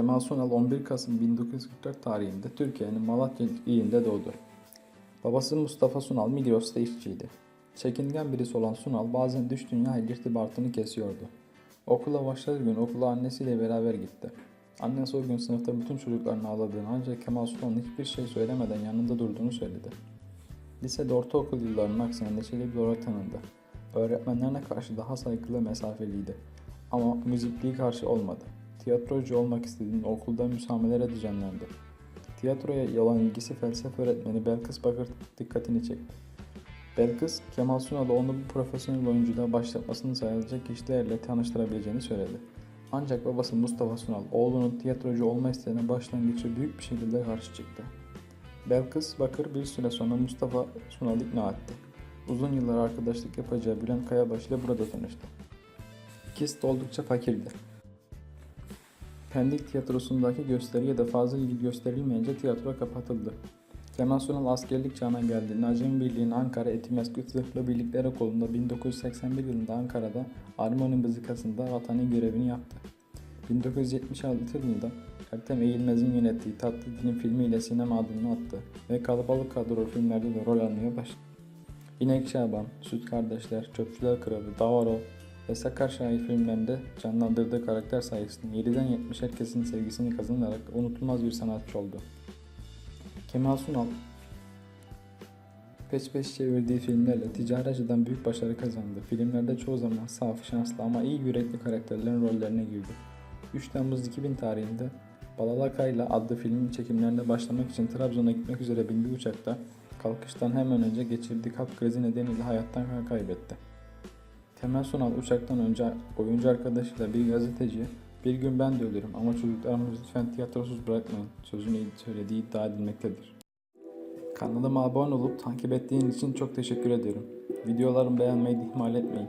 Kemal Sunal 11 Kasım 1944 tarihinde Türkiye'nin Malatya ilinde doğdu. Babası Mustafa Sunal Migros'ta işçiydi. Çekingen birisi olan Sunal bazen dış dünya ile irtibatını kesiyordu. Okula başladığı gün okula annesiyle beraber gitti. Annesi o gün sınıfta bütün çocukların ağladığını ancak Kemal Sunal'ın hiçbir şey söylemeden yanında durduğunu söyledi. Lisede ortaokul yıllarının aksine neşeli bir olarak tanındı. Öğretmenlerine karşı daha saygılı mesafeliydi. Ama müzikliği karşı olmadı. Tiyatrocu olmak istediğinde okulda müsamereler düzenlendi. Tiyatroya olan ilgisi felsefe öğretmeni Belkıs Bakır dikkatini çekti. Belkıs, Kemal Sunal'ı onu bu profesyonel oyunculuğa başlatmasını sağlayacak kişilerle tanıştırabileceğini söyledi. Ancak babası Mustafa Sunal, oğlunun tiyatrocu olma isteğine başlangıçta büyük bir şekilde karşı çıktı. Belkıs Bakır bir süre sonra Mustafa Sunal'ı ikna etti. Uzun yıllar arkadaşlık yapacağı Bülent Kayabaş ile burada tanıştı. İkisi de oldukça fakirdi. Pendik tiyatrosundaki gösteriye de fazla ilgi gösterilmeyince tiyatro kapatıldı. Kemal Sunal askerlik çağına geldiğinde Acemi Birliği'nin Ankara Etimeskut Zırhlı Birlikler Okulu'nda 1981 yılında Ankara'da armoni müzikasında vatani görevini yaptı. 1976 yılında Ertem Eğilmez'in yönettiği Tatlı Dilim filmiyle sinema adını attı ve kalabalık kadro filmlerde de rol almaya başladı. İnek Şaban, Süt Kardeşler, Çöpçüler Kralı, Davaro ve Sakar Şahin filmlerinde canlandırdığı karakter sayesinde 7'den 70 herkesin sevgisini kazanarak unutulmaz bir sanatçı oldu. Kemal Sunal peş peş çevirdiği filmlerle ticari açıdan büyük başarı kazandı. Filmlerde çoğu zaman saf, şanslı ama iyi yürekli karakterlerin rollerine girdi. 3 Temmuz 2000 tarihinde Balalakayla adlı filmin çekimlerine başlamak için Trabzon'a gitmek üzere bindiği uçakta kalkıştan hemen önce geçirdiği kalp krizi nedeniyle hayattan kaybetti. Temel Sunal uçaktan önce oyuncu arkadaşıyla bir gazeteci bir gün ben de ölürüm ama çocuklarımızı lütfen tiyatrosuz bırakmayın sözünü söylediği iddia edilmektedir. Kanalıma abone olup takip ettiğin için çok teşekkür ediyorum. Videolarımı beğenmeyi ihmal etmeyin.